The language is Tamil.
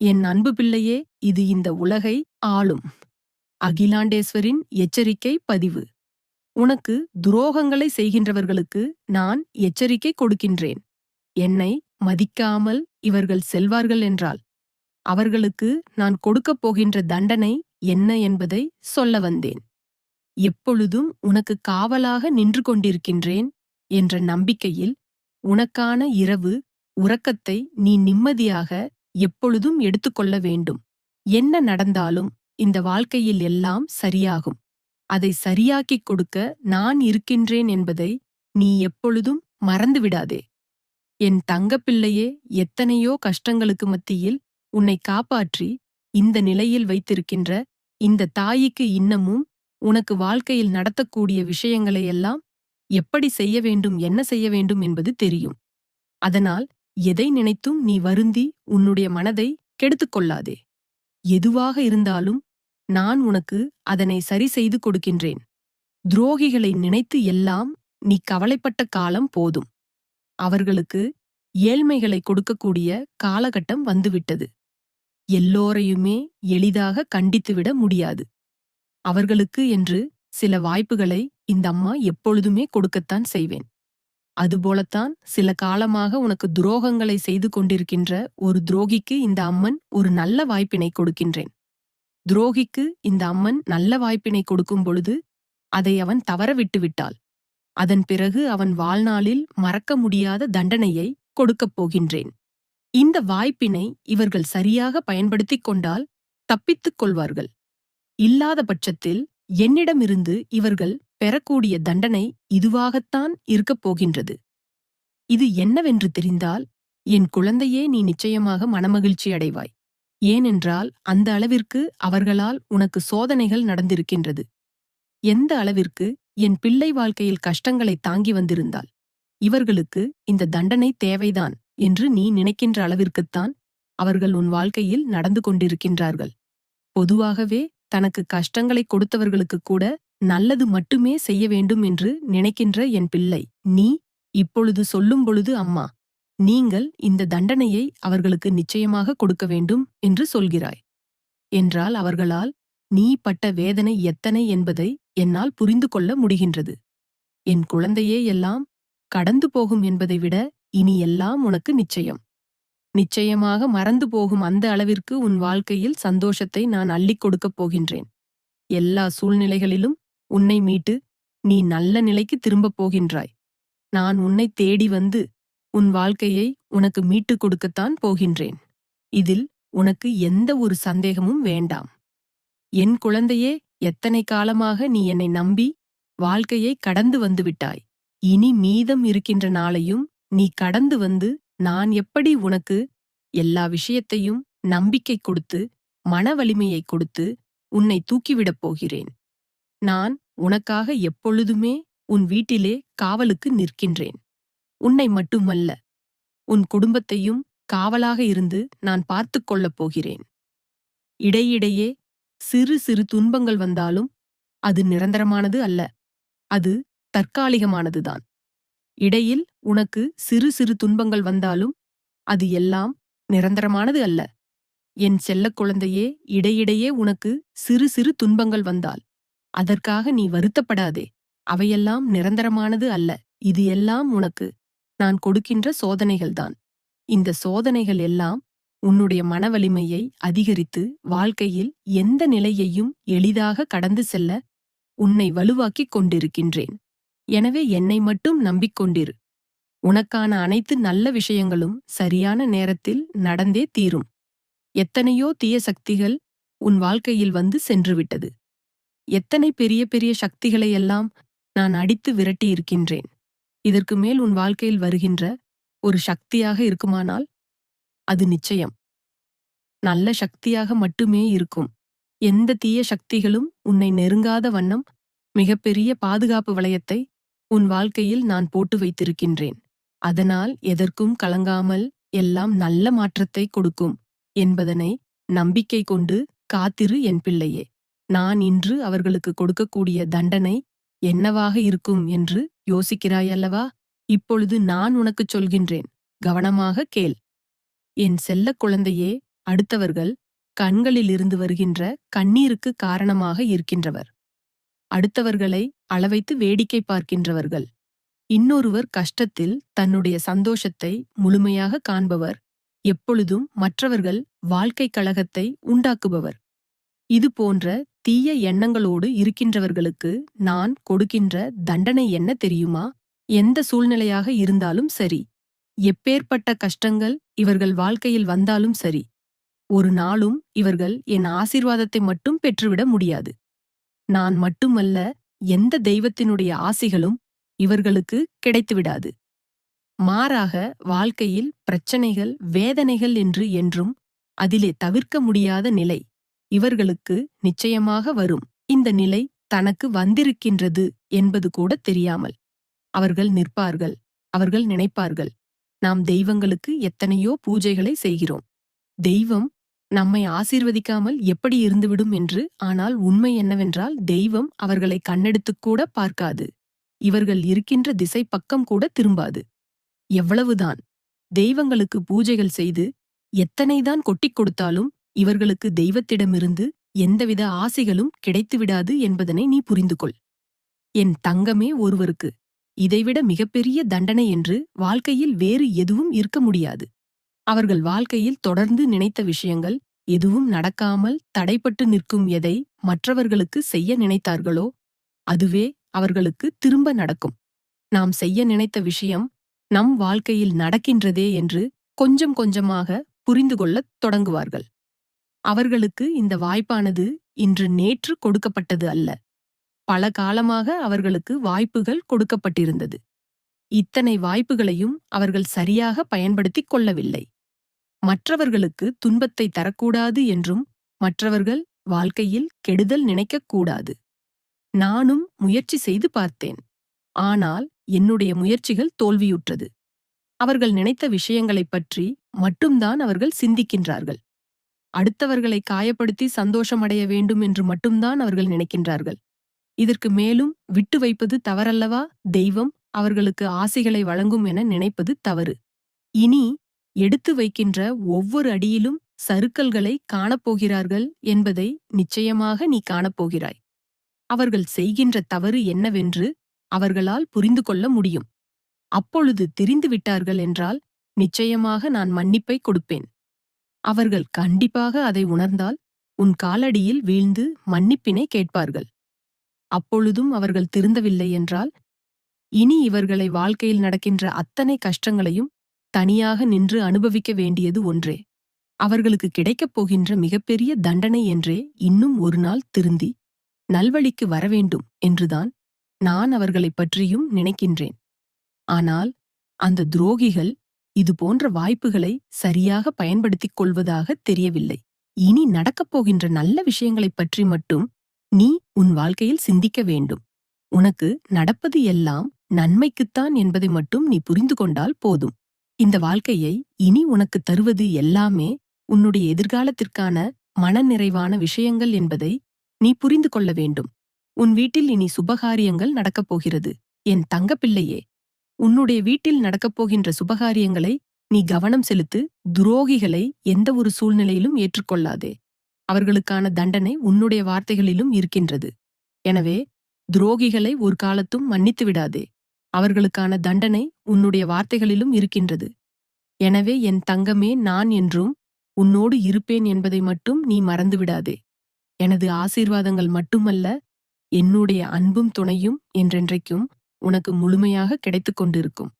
என் அன்பு பிள்ளையே இது இந்த உலகை ஆளும். அகிலாண்டேஸ்வரின் எச்சரிக்கை பதிவு. உனக்கு துரோகங்களை செய்கின்றவர்களுக்கு நான் எச்சரிக்கை கொடுக்கின்றேன். என்னை மதிக்காமல் இவர்கள் செல்வார்கள் என்றால் அவர்களுக்கு நான் கொடுக்கப் போகின்ற தண்டனை என்ன என்பதை சொல்ல வந்தேன். எப்பொழுதும் உனக்கு காவலாக நின்று கொண்டிருக்கின்றேன் என்ற நம்பிக்கையில் உனக்கான இரவு உறக்கத்தை நீ நிம்மதியாக எப்பொழுதும் எடுத்துக்கொள்ள வேண்டும். என்ன நடந்தாலும் இந்த வாழ்க்கையில் எல்லாம் சரியாகும். அதை சரியாக்கிக் கொடுக்க நான் இருக்கின்றேன் என்பதை நீ எப்பொழுதும் மறந்துவிடாதே. என் தங்கப்பிள்ளையே எத்தனையோ கஷ்டங்களுக்கு மத்தியில் உன்னை காப்பாற்றி இந்த நிலையில் வைத்திருக்கின்ற இந்த தாய்க்கு இன்னமும் உனக்கு வாழ்க்கையில் நடத்தக்கூடிய விஷயங்களை எல்லாம் எப்படி செய்ய வேண்டும் என்ன செய்ய வேண்டும் என்பது தெரியும். அதனால் எதை நினைத்தும் நீ வருந்தி உன்னுடைய மனதை கெடுத்துக் கொள்ளாதே எதுவாக இருந்தாலும் நான் உனக்கு அதனை சரி செய்து கொடுக்கின்றேன். துரோகிகளை நினைத்து எல்லாம் நீ கவலைப்பட்ட காலம் போதும். அவர்களுக்கு ஏழ்மைகளை கொடுக்கக்கூடிய காலகட்டம் வந்துவிட்டது. எல்லோரையுமே எளிதாக கண்டித்துவிட முடியாது. அவர்களுக்கு என்று சில வாய்ப்புகளை இந்த அம்மா எப்பொழுதுமே கொடுக்கத்தான் செய்வேன். அதுபோலத்தான் சில காலமாக உனக்கு துரோகங்களை செய்து கொண்டிருக்கின்ற ஒரு துரோகிக்கு இந்த அம்மன் ஒரு நல்ல வாய்ப்பினை கொடுக்கின்றேன். துரோகிக்கு இந்த அம்மன் நல்ல வாய்ப்பினை கொடுக்கும் பொழுது அதை அவன் தவற விட்டு அதன் பிறகு அவன் வாழ்நாளில் மறக்க முடியாத தண்டனையை கொடுக்கப் போகின்றேன். இந்த வாய்ப்பினை இவர்கள் சரியாக பயன்படுத்திக் கொண்டால் தப்பித்துக் கொள்வார்கள். இல்லாத பட்சத்தில் என்னிடமிருந்து இவர்கள் பெறக்கூடிய தண்டனை இதுவாகத்தான் இருக்கப் போகின்றது. இது என்னவென்று தெரிந்தால் என் குழந்தையே நீ நிச்சயமாக மனமகிழ்ச்சி அடைவாய். ஏனென்றால் அந்த அளவிற்கு அவர்களால் உனக்கு சோதனைகள் நடந்திருக்கின்றது. எந்த அளவிற்கு என் பிள்ளை வாழ்க்கையில் கஷ்டங்களை தாங்கி வந்திருந்தால் இவர்களுக்கு இந்த தண்டனை தேவைதான் என்று நீ நினைக்கின்ற அளவிற்குத்தான் அவர்கள் உன் வாழ்க்கையில் நடந்து கொண்டிருக்கின்றார்கள். பொதுவாகவே தனக்கு கஷ்டங்களை கொடுத்தவர்களுக்கு கூட நல்லது மட்டுமே செய்ய வேண்டும் என்று நினைக்கின்ற என் பிள்ளை. நீ இப்பொழுது சொல்லும் பொழுது அம்மா நீங்கள் இந்த தண்டனையை அவர்களுக்கு நிச்சயமாக கொடுக்க வேண்டும் என்று சொல்கிறாய். என்றால் அவர்களால் நீ பட்ட வேதனை எத்தனை என்பதை என்னால் புரிந்து கொள்ள முடிகின்றது. என் குழந்தையே எல்லாம் கடந்து போகும் என்பதை விட இனி எல்லாம் உனக்கு நிச்சயம். நிச்சயமாக மறந்து போகும் அந்த அளவிற்கு உன் வாழ்க்கையில் சந்தோஷத்தை நான் அள்ளிக் கொடுக்கப் போகின்றேன். எல்லா சூழ்நிலைகளிலும் உன்னை மீட்டு நீ நல்ல நிலைக்கு திரும்பப் போகின்றாய். நான் உன்னை தேடி வந்து உன் வாழ்க்கையை உனக்கு மீட்டுக் கொடுக்கத்தான் போகின்றேன். இதில் உனக்கு எந்த ஒரு சந்தேகமும் வேண்டாம். என் குழந்தையே எத்தனை காலமாக நீ என்னை நம்பி வாழ்க்கையை கடந்து வந்துவிட்டாய் இனி மீதம் இருக்கின்ற நாளையும் நீ கடந்து வந்து நான் எப்படி உனக்கு எல்லா விஷயத்தையும் நம்பிக்கை கொடுத்து மன வலிமையை கொடுத்து உன்னை தூக்கிவிடப் போகிறேன். நான் உனக்காக எப்பொழுதுமே உன் வீட்டிலே காவலுக்கு நிற்கின்றேன். உன்னை மட்டுமல்ல உன் குடும்பத்தையும் காவலாக இருந்து நான் பார்த்துக் கொள்ளப் போகிறேன். இடையிடையே சிறு சிறு துன்பங்கள் வந்தாலும் அது நிரந்தரமானது அல்ல அது தற்காலிகமானதுதான். இடையில் உனக்கு சிறு சிறு துன்பங்கள் வந்தாலும் அது எல்லாம் நிரந்தரமானது அல்ல. என் செல்லக் குழந்தையே இடையிடையே உனக்கு சிறு சிறு துன்பங்கள் வந்தால் அதற்காக நீ வருத்தப்படாதே. அவையெல்லாம் நிரந்தரமானது அல்ல. இது எல்லாம் உனக்கு. நான் கொடுக்கின்ற சோதனைகள்தான் இந்த சோதனைகள் எல்லாம் உன்னுடைய மனவலிமையை அதிகரித்து வாழ்க்கையில் எந்த நிலையையும் எளிதாக கடந்து செல்ல உன்னை வலுவாக்கிக் கொண்டிருக்கின்றேன். எனவே என்னை மட்டும் நம்பிக்கொண்டிரு. உனக்கான அனைத்து நல்ல விஷயங்களும் சரியான நேரத்தில் நடந்தே தீரும். எத்தனையோ தீய சக்திகள் உன் வாழ்க்கையில் வந்து சென்றுவிட்டது. எத்தனை பெரிய பெரிய சக்திகளையெல்லாம் நான் அடித்து விரட்டி இருக்கின்றேன். இதற்கு மேல் உன் வாழ்க்கையில் வருகின்ற ஒரு சக்தியாக இருக்குமானால் அது நிச்சயம். நல்ல சக்தியாக மட்டுமே இருக்கும். எந்த தீய சக்திகளும் உன்னை நெருங்காத வண்ணம் மிகப்பெரிய பாதுகாப்பு வளையத்தை உன் வாழ்க்கையில் நான் போட்டு வைத்திருக்கின்றேன். அதனால் எதற்கும் கலங்காமல் எல்லாம் நல்ல மாற்றத்தை கொடுக்கும் என்பதனை நம்பிக்கை கொண்டு காத்திரு என் பிள்ளையே. நான் இன்று அவர்களுக்கு கொடுக்கக்கூடிய தண்டனை என்னவாக இருக்கும் என்று யோசிக்கிறாயல்லவா இப்பொழுது நான் உனக்குச் சொல்கின்றேன். கவனமாக கேள். என் செல்ல குழந்தையே அடுத்தவர்கள் கண்களிலிருந்து வருகின்ற கண்ணீருக்கு காரணமாக இருக்கின்றவர். அடுத்தவர்களை அளவைத்து வேடிக்கை பார்க்கின்றவர்கள். இன்னொருவர் கஷ்டத்தில் தன்னுடைய சந்தோஷத்தை முழுமையாக காண்பவர். எப்பொழுதும் மற்றவர்கள் வாழ்க்கை கழகத்தை உண்டாக்குபவர். இது போன்ற தீய எண்ணங்களோடு இருக்கின்றவர்களுக்கு நான் கொடுக்கின்ற தண்டனை என்ன தெரியுமா? எந்த சூழ்நிலையாக இருந்தாலும் சரி. எப்பேற்பட்ட கஷ்டங்கள் இவர்கள் வாழ்க்கையில் வந்தாலும் சரி. ஒரு நாளும் இவர்கள் என் ஆசீர்வாதத்தை மட்டும் பெற்றுவிட முடியாது. நான் மட்டுமல்ல எந்த தெய்வத்தினுடைய ஆசிகளும் இவர்களுக்கு கிடைத்துவிடாது. மாறாக வாழ்க்கையில் பிரச்சனைகள் வேதனைகள் என்று என்றும் அதிலே தவிர்க்க முடியாத நிலை. இவர்களுக்கு நிச்சயமாக வரும். இந்த நிலை தனக்கு வந்திருக்கின்றது என்பது கூட தெரியாமல். அவர்கள் நிற்பார்கள். அவர்கள் நினைப்பார்கள். நாம் தெய்வங்களுக்கு எத்தனையோ பூஜைகளை செய்கிறோம். தெய்வம் நம்மை ஆசீர்வதிக்காமல் எப்படி இருந்துவிடும் என்று ஆனால் உண்மை என்னவென்றால் தெய்வம் அவர்களை கண்ணெடுத்துக்கூட பார்க்காது. இவர்கள் இருக்கின்ற திசை பக்கம் கூட திரும்பாது. எவ்வளவுதான் தெய்வங்களுக்கு பூஜைகள் செய்து எத்தனைதான் கொட்டிக் கொடுத்தாலும் இவர்களுக்கு தெய்வத்திடமிருந்து எந்தவித ஆசைகளும் கிடைத்துவிடாது என்பதனை நீ புரிந்து கொள் என் தங்கமே ஒருவருக்கு இதைவிட மிகப்பெரிய தண்டனை என்று வாழ்க்கையில் வேறு எதுவும் இருக்க முடியாது. அவர்கள் வாழ்க்கையில் தொடர்ந்து நினைத்த விஷயங்கள் எதுவும் நடக்காமல் தடைப்பட்டு நிற்கும் எதை மற்றவர்களுக்கு செய்ய நினைத்தார்களோ அதுவே அவர்களுக்கு திரும்ப நடக்கும். நாம் செய்ய நினைத்த விஷயம் நம் வாழ்க்கையில் நடக்கின்றதே என்று கொஞ்சம் கொஞ்சமாக புரிந்து கொள்ளத் தொடங்குவார்கள். அவர்களுக்கு இந்த வாய்ப்பானது இன்று நேற்று கொடுக்கப்பட்டது அல்ல. பல காலமாக அவர்களுக்கு வாய்ப்புகள் கொடுக்கப்பட்டிருந்தது. இத்தனை வாய்ப்புகளையும் அவர்கள் சரியாக பயன்படுத்திக் கொள்ளவில்லை. மற்றவர்களுக்கு துன்பத்தை தரக்கூடாது என்றும் மற்றவர்கள் வாழ்க்கையில் கெடுதல் நினைக்கக்கூடாது நானும் முயற்சி செய்து பார்த்தேன். ஆனால் என்னுடைய முயற்சிகள் தோல்வியுற்றது. அவர்கள் நினைத்த விஷயங்களைப் பற்றி மட்டும்தான் அவர்கள் சிந்திக்கின்றார்கள். அடுத்தவர்களை காயப்படுத்தி சந்தோஷமடைய வேண்டும் என்று மட்டும்தான் அவர்கள் நினைக்கின்றார்கள். இதற்கு மேலும் விட்டு வைப்பது தவறல்லவா? தெய்வம் அவர்களுக்கு ஆசைகளை வழங்கும் என நினைப்பது தவறு. இனி எடுத்து வைக்கின்ற ஒவ்வொரு அடியிலும் சருக்கல்களை காணப்போகிறார்கள் என்பதை நிச்சயமாக நீ காணப்போகிறாய். அவர்கள் செய்கின்ற தவறு என்னவென்று அவர்களால் புரிந்து கொள்ள முடியும். அப்பொழுது தெரிந்து விட்டார்கள் என்றால் நிச்சயமாக நான் மன்னிப்பை கொடுப்பேன். அவர்கள் கண்டிப்பாக அதை உணர்ந்தால் உன் காலடியில் வீழ்ந்து மன்னிப்பினை கேட்பார்கள். அப்பொழுதும் அவர்கள் திருந்தவில்லை என்றால் இனி இவர்களை வாழ்க்கையில் நடக்கின்ற அத்தனை கஷ்டங்களையும் தனியாக நின்று அனுபவிக்க வேண்டியது ஒன்றே. அவர்களுக்கு கிடைக்கப் போகின்ற மிகப்பெரிய தண்டனை என்றே இன்னும் ஒரு நாள் திருந்தி நல்வழிக்கு வரவேண்டும் என்றுதான் நான் அவர்களைப் பற்றியும் நினைக்கின்றேன். ஆனால் அந்த துரோகிகள் இது போன்ற வாய்ப்புகளை சரியாக பயன்படுத்திக் கொள்வதாக தெரியவில்லை. இனி நடக்கப் போகின்ற நல்ல விஷயங்களைப் பற்றி மட்டும் நீ உன் வாழ்க்கையில் சிந்திக்க வேண்டும். உனக்கு நடப்பது எல்லாம் நன்மைக்குத்தான் என்பதை மட்டும் நீ புரிந்து கொண்டால் போதும். இந்த வாழ்க்கையை இனி உனக்கு தருவது எல்லாமே உன்னுடைய எதிர்காலத்திற்கான மனநிறைவான விஷயங்கள் என்பதை நீ புரிந்து கொள்ள வேண்டும். உன் வீட்டில் இனி சுபகாரியங்கள் நடக்கப் போகிறது. என் தங்கப்பிள்ளையே உன்னுடைய வீட்டில் நடக்கப் போகின்ற சுபகாரியங்களை நீ கவனம் செலுத்து துரோகிகளை எந்த ஒரு சூழ்நிலையிலும் ஏற்றுக்கொள்ளாதே. அவர்களுக்கான தண்டனை உன்னுடைய வார்த்தைகளிலும் இருக்கின்றது. எனவே துரோகிகளை ஒரு காலத்தும் மன்னித்து விடாதே. அவர்களுக்கான தண்டனை உன்னுடைய வார்த்தைகளிலும் இருக்கின்றது. எனவே என் தங்கமே நான் என்றும் உன்னோடு இருப்பேன் என்பதை மட்டும் நீ மறந்துவிடாதே எனது ஆசீர்வாதங்கள் மட்டுமல்ல என்னுடைய அன்பும் துணையும் என்றென்றைக்கும் உனக்கு முழுமையாக கிடைத்து கொண்டிருக்கும்.